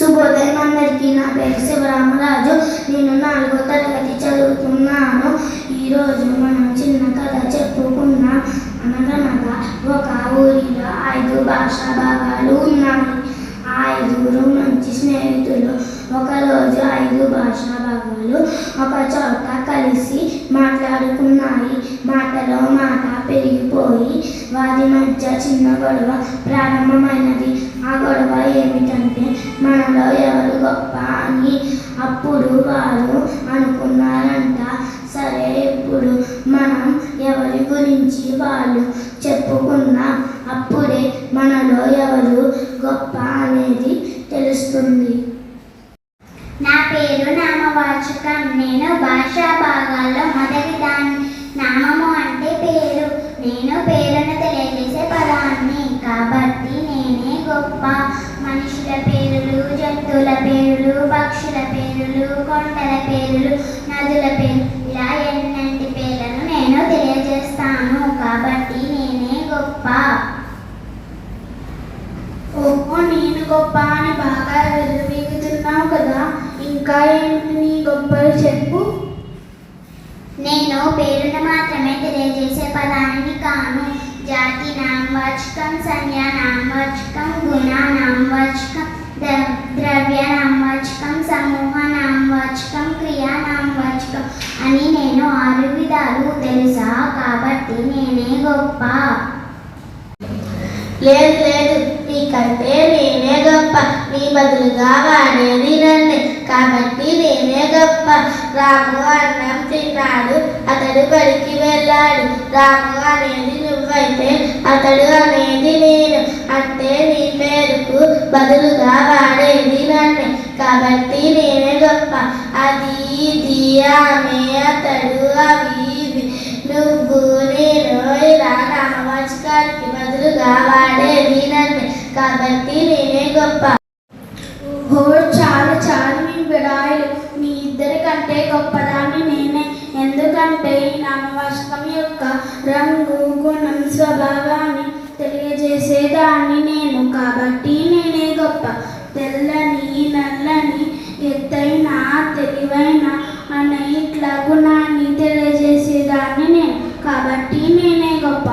శుభోదయం అందరికీ నా పేరు శివరామరాజు. నేను నాలుగో తరగతి చదువుతున్నాను. ఈరోజు మనం చిన్న కథ చెప్పుకున్నాం అనగనగా ఒక ఊరిలో ఐదు భాషా భాగాలు ఉన్నాయి. ఆ ఐదుగురు మంచి స్నేహితులు. ఒకరోజు ఐదు భాషా భాగాలు ఒక చోట కలిసి మాట్లాడుకున్నాయి. మాటలో మాట పెరిగిపోయి వారి మధ్య చిన్న గొడవ ప్రారంభమైనది. ఆ గొడవ ఏమిటంటే మనలో ఎవరు గొప్ప అని అప్పుడు వారు అనుకున్నారంట. సరే ఇప్పుడు మనం ఎవరి గురించి వాళ్ళు చెప్పుకున్నాం అప్పుడే మనలో ఎవరు గొప్ప అనేది తెలుస్తుంది. నా పేరు నామవాచకం. నేను భాషా భాగాల్లో మొదటి దాన్ని నామము అంటే పేరు. నేను పేరును తెలియజేసే గొప్ప మనుషుల పేర్లు జంతువుల పేర్లు పక్షుల పేర్లు కొండల పేర్లు నదుల పేర్లు ఇలా ఎన్నంటి పేర్లను నేను తెలియజేస్తాను. కాబట్టి నేనే గొప్ప. ఓహో నేను గొప్ప అని బాగా విర్రవీగుతున్నావు కదా. ఇంకా ఏంటి నీ గొప్పలు చెప్పు. నేను పేరును మాత్రమే తెలియజేసే పదాన్ని కాను జాతి నామవాచకం సంజ్ఞ నామవాచకం గుణ నామవాచకం ద్రవ్య నామవాచకం సమూహ నామవాచకం క్రియా నామవాచకం అని నేను ఆరు విధాలు తెలుసా? కాబట్టి నేనే గొప్ప. లేదు లేదు. నీకంటే నేనే గొప్ప. నీ బదులుగా వాడేది నన్నే. కాబట్టి నేనే గొప్ప. రాము అన్నం తిన్నాడు అతడు బడికి వెళ్ళాడు. రాము అనేది నువ్వైతే అతడు అనేది నేను. అంటే నేను పేరుకు బదులుగా వాడేది నన్నే కాబట్టి నేనే గొప్ప. అది ఇది ఆమె అతడు అవి ఇవి నువ్వు నేను ఇలా నామవాచకానికి బదులుగా వాడేది నన్ను కాబట్టి నేనే గొప్ప. ఓ చాలు చాలు మీ బిడాయిలు. మీ ఇద్దరికంటే గొప్పదాన్ని నేనే. ఎందుకంటే ఈ నామవాచకం యొక్క రంగు గుణం స్వభావాన్ని తెలియజేసేదాన్ని నేను. కాబట్టి నేనే గొప్ప. తెల్లని నల్లని ఎత్తైన తెలివైన అనే ఇట్లా గుణాన్ని తెలియజేసేదాన్ని నేను. కాబట్టి నేనే గొప్ప.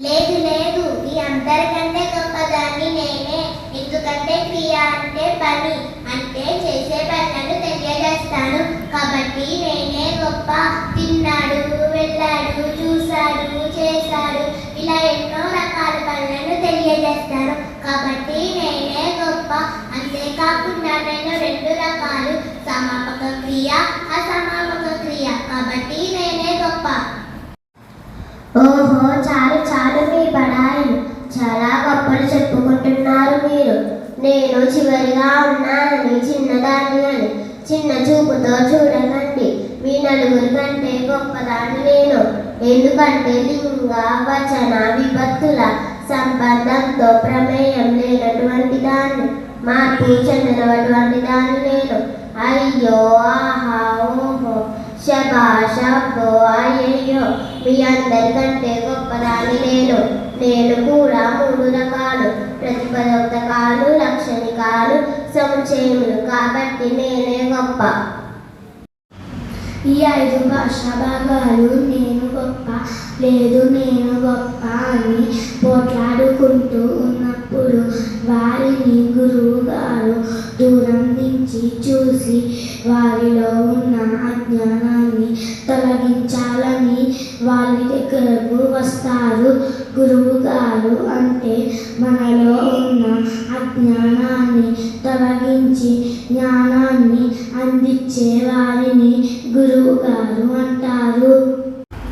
లేదు లేదు. ఈ అందరికంటే గొప్పదాన్ని నేనే. ఎందుకంటే క్రియ అంటే పని. అంటే చేసే పనులను తెలియజేస్తాను కాబట్టి నేనే గొప్ప తిన్నాడు వెళ్ళాడు చూశాడు చేశాడు ఇలా ఎన్నో రకాల పనులను చేస్తారు. కాబట్టి నేనే గొప్ప. అంతేకాకుండా నేను రెండు రకాలు. సమాపక క్రియ అసమాపక క్రియ. కాబట్టి నేనే గొప్ప. ఓహో చాలు చాలు మీ బడాయిలు చాలా గొప్పలు చెప్పుకుంటున్నారు మీరు. నేను చివరిగా ఉన్నానని చిన్నదాన్ని అని. చిన్న చూపుతో చూడకండి. మీ నలుగురి కంటే గొప్పదాన్ని నేను. ఎందుకంటే లింగ వచన విభక్తుల సంబంధంతో ప్రమేయం లేనటువంటి దాన్ని మార్పు చెందినటువంటి దాన్ని నేను. అయ్యో ఆహా ఓహో శబాషబ్బో అయ్యయ్యో మీ అందరికంటే గొప్పదాన్ని నేను. నేను కూడా మూడు రకాలు ప్రతిపదోక్తకాలు లక్షణికాలు సముచయములు కాబట్టి నేనే గొప్ప. ఈ ఐదు భాషా భాగాలు నేను గొప్ప లేదు నేను గొప్ప అని పోట్లాడుకుంటూ ఉన్నప్పుడు వారిని గురువు గారు దూరం నుంచి చూసి వారిలో ఉన్న అజ్ఞానాన్ని తొలగించాలని వాళ్ళ దగ్గరకు వస్తారు. గురువు గారు అంటే మనలో ఉన్న అజ్ఞానాన్ని తొలగించి జ్ఞానాన్ని అందించే వారిని గురువు గారు అంటారు.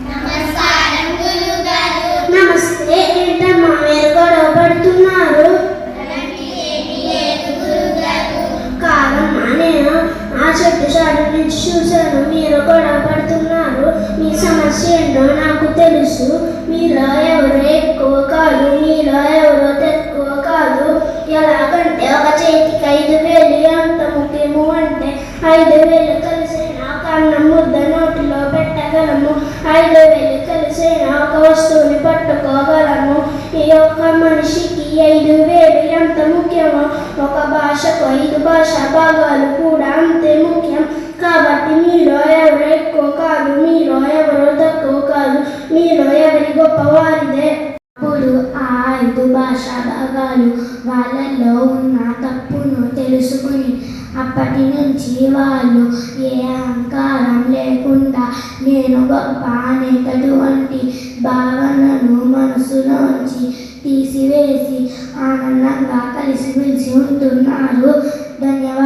నమస్కారం గురువు గారు నమస్తే ఏంటమ్మా మీరు గొడవ పడుతున్నారు? కాదమ్మా నేను ఆ చెట్టు చాటు నుంచి చూశాను మీరు గొడవ పడుతున్నారు. మీ సమస్య ఏంటో నాకు తెలుసు. మీలో ఎవరో ఎక్కువ కాదు పెట్టగలము ఐదు వేలు కలిసిన ఒక వస్తువుని పట్టుకోగలము ఈ యొక్క మనిషికి ఐదు వేలు ఎంత ముఖ్యమో? ఒక భాషకు ఐదు భాషా భాగాలు కూడా అంతే ముఖ్యం. కాబట్టి మీలో ఎవరు ఎక్కువ కాదు మీలో ఎవరో తక్కువ కాదు మీలో ఎవరి గొప్పవారిదే? అప్పుడు ఆ ఐదు భాషా భాగాలు వాళ్ళల్లో ఉన్న తప్పును తెలుసుకుని అప్పటి నుంచి వాళ్ళు ఏ అహంకారం లేకుండా నేను గొప్ప అనేటటువంటి భావనను మనసులోంచి తీసివేసి ఆనందంగా కలిసిమెలిసి ఉంటున్నారు. ధన్యవాదాలు.